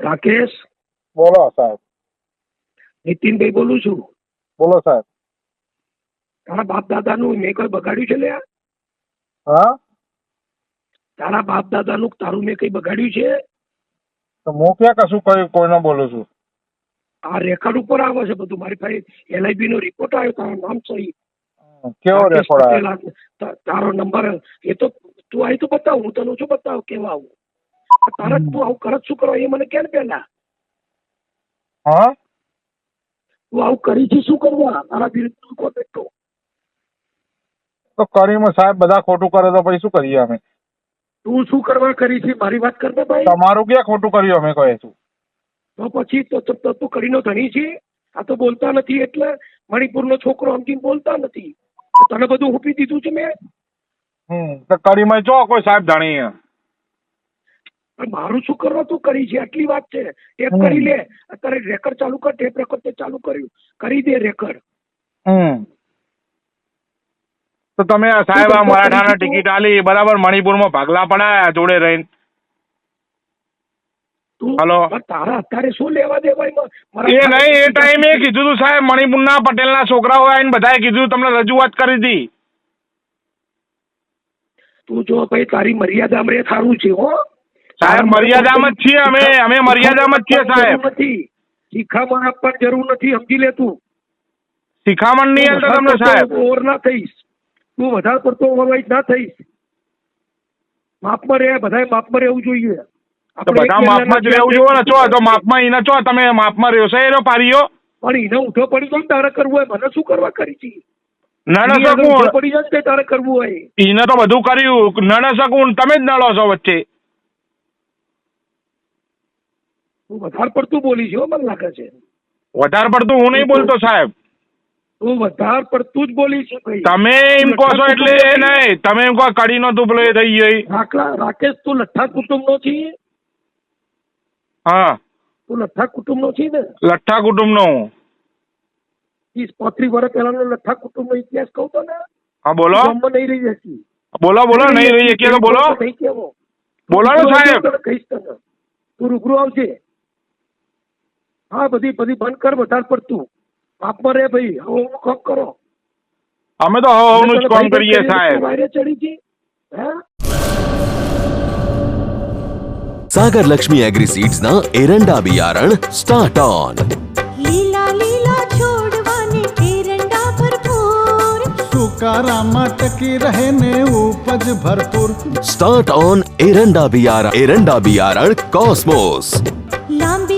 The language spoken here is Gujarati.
રાકેશ? બોલો સાહેબ. નીતિનભાઈ બોલું છું. બોલો સાહેબ. તારા બાપ દાદાનું મેં કોઈ બગાડ્યું છે લે? હા? તારા બાપ દાદાનું તારું મેં કઈ બગાડ્યું છે? તો હું ક્યાં કશું કઈ કોઈને બોલું છું? આ રેકોર્ડ ઉપર આવે છે બધું. મારી પાસે એલઆઈબી નો રિપોર્ટ આવ્યો તારું નામ સહી. કેવો રેકોર્ડ આવ્યો? તારો નંબર એ તો તું આવી તો બતાવ હું તને શું બતાવ કેવા આવું? તારા તું આવું કરત શું કરવા એ મને કે ને પેલા. હા? તું આવું કરી છે શું કરવા? તારા વિરુદ્ધ તું બેઠો? તો કરીમાં સાહેબ બધા ખોટું કરે તો પછી શું કરીએ અમે? તું શું કરવા કરી છે મારી વાત કરતો ભાઈ? તમારું ક્યાં ખોટું કર્યું અમે કહે છું? તો પછી તો તો- કરીનો ધણી છે? આ તો બોલતા નથી એટલે મણિપુરનો છોકરો સમજીને બોલતા નથી? તને બધું હુપી દીધું છે મેં? હમ. તો કરીમાં જો કોઈ સાહેબ ધણી મારું શું કરવા તું કરી છે? આટલી વાત છે. ટેપ કરી લે. અત્યારે રેકર્ડ ચાલુ કર. ટેપ રેકોર્ડ તે ચાલુ કર્યું. કરી દે રેકર્ડ. તો તમે સાહેબ આ મરાઠાના ટિકિટ આલી. બરાબર મણિપુરમાં ભાગલા પડાયા જોડે રહીને. હલો. તારા અત્યારે શું લેવા દેવાય? એ નહીં એ ટાઈમે કીધું તું સાહેબ મણિપુરના પટેલના છોકરાઓ આવીને બધાએ કીધું તમને રજૂઆત કરી હતી તું જો ભાઈ તારી મર્યાદામાં રે સારું છે હો. સાહેબ મર્યાદામાં જ છીએ અમે અમે મર્યાદામાં જ છીએ સાહેબ. શિખામણ આપવાની જરૂર નથી સમજી લે તું. શિખામણ નહીં હાલતા તમને સાહેબ. ઓવર ના થઈશ. તું વધારે પડતો ઓવરવાઇઝ ના થઈશ. માપમાં રહે બધાએ માપમાં રહેવું જોઈએ. બધા માપમાં જ રહેવું જોઈએ ને ચો તો માપમાં એને ચો તમે માપમાં રહ્યો. છે એનો પારીઓ? પણ એને ઉઠો પડી જાય તારે કરવું હોય મને શું કરવા કરી છે? નડ શકું. પડી જાય તારે કરવું હોય. એને તો બધું કર્યું. નડે શકું. તમે જ નડો છો વચ્ચે. તું વધારે પડતું બોલી છે મને લાગે છે. વધારે પડતું હું નહીં બોલતો સાહેબ. તું વધારે પડતું જ બોલી છે ભાઈ. તમે એમ કહો છો એટલે નહીં. તમે એમ કહો કડીનો તુપલો એ થઈ ગઈ રાખલા રાકેશ તું લઠ્ઠા કુટુંબ નો છે હા. તું લઠ્ઠા કુટુંબ નો છે ને? લઠ્ઠા કુટુંબનો હું. ત્રીસ પાંત્રીસ વર્ષ પહેલાનો લઠ્ઠા કુટુંબ નો ઇતિહાસ કહું તો ને? હા બોલો. ગામમાં નહીં રહી જતી બોલો બોલો નહીં રહી શકીએ તો બોલો. નહીં બોલો ને સાહેબ. કહીશ તને. તું રૂબરૂ આવજે. हाँ बधी कर बता पर तू आप सागर लक्ष्मी एग्री सीड्स ना एरंडा बियारण स्टार्ट ऑन लीला लीला छोड़वाने एरंडा भरपूर। सुकारा मटकी रहे ने उपज भरपूर। स्टार्ट ऑन एरंडा बियारण एरंडा बियारण कॉस्मोस लंबी